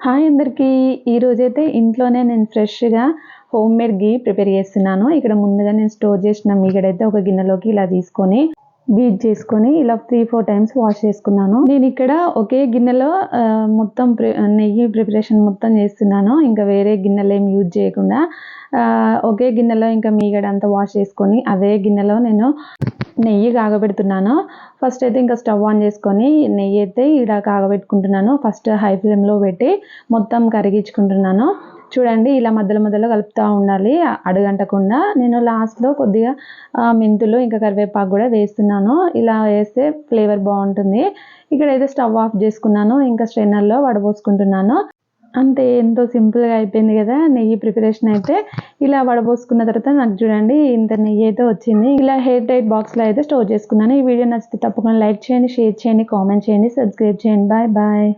Hi అందరికీ. ఈరోజైతే ఇంట్లోనే నేను ఫ్రెష్గా హోమ్ మేడ్ గీ ప్రిపేర్ చేస్తున్నాను. ఇక్కడ ముందుగా నేను స్టోర్ చేసిన మీగడైతే ఒక గిన్నెలోకి ఇలా తీసుకొని బీట్ చేసుకొని ఇలా త్రీ ఫోర్ టైమ్స్ వాష్ చేసుకున్నాను. నేను ఇక్కడ ఒకే గిన్నెలో మొత్తం ప్రి- నెయ్యి ప్రిపరేషన్ మొత్తం చేస్తున్నాను. ఇంకా వేరే గిన్నెలు ఏం యూజ్ చేయకుండా ఒకే గిన్నెలో ఇంకా మీగడ అంతా వాష్ చేసుకొని అదే గిన్నెలో నేను నెయ్యి కాగబెడుతున్నాను. ఫస్ట్ అయితే ఇంకా స్టవ్ ఆన్ చేసుకొని నెయ్యి అయితే ఇలా కాగబెట్టుకుంటున్నాను. ఫస్ట్ హై ఫ్లేమ్లో పెట్టి మొత్తం కరిగించుకుంటున్నాను. చూడండి ఇలా మధ్యలో మధ్యలో కలుపుతూ ఉండాలి అడుగంటకుండా. నేను లాస్ట్లో కొద్దిగా మెంతులు ఇంకా కరివేపాకు కూడా వేస్తున్నాను. ఇలా వేస్తే ఫ్లేవర్ బాగుంటుంది. ఇక్కడైతే స్టవ్ ఆఫ్ చేసుకున్నాను. ఇంకా స్ట్రైనర్లో వడపోసుకుంటున్నాను అంతే ఎంతో సింపుల్గా అయిపోయింది కదా నెయ్యి ప్రిపరేషన్ అయితే. ఇలా వడబోసుకున్న తర్వాత నాకు చూడండి ఇంత నెయ్యి అయితే వచ్చింది. ఇలా హెయిర్ టైట్ బాక్స్లో అయితే స్టోర్ చేసుకున్నాను. ఈ వీడియో నచ్చితే తప్పకుండా లైక్ చేయండి షేర్ చేయండి కామెంట్ చేయండి సబ్స్క్రైబ్ చేయండి. Bye bye.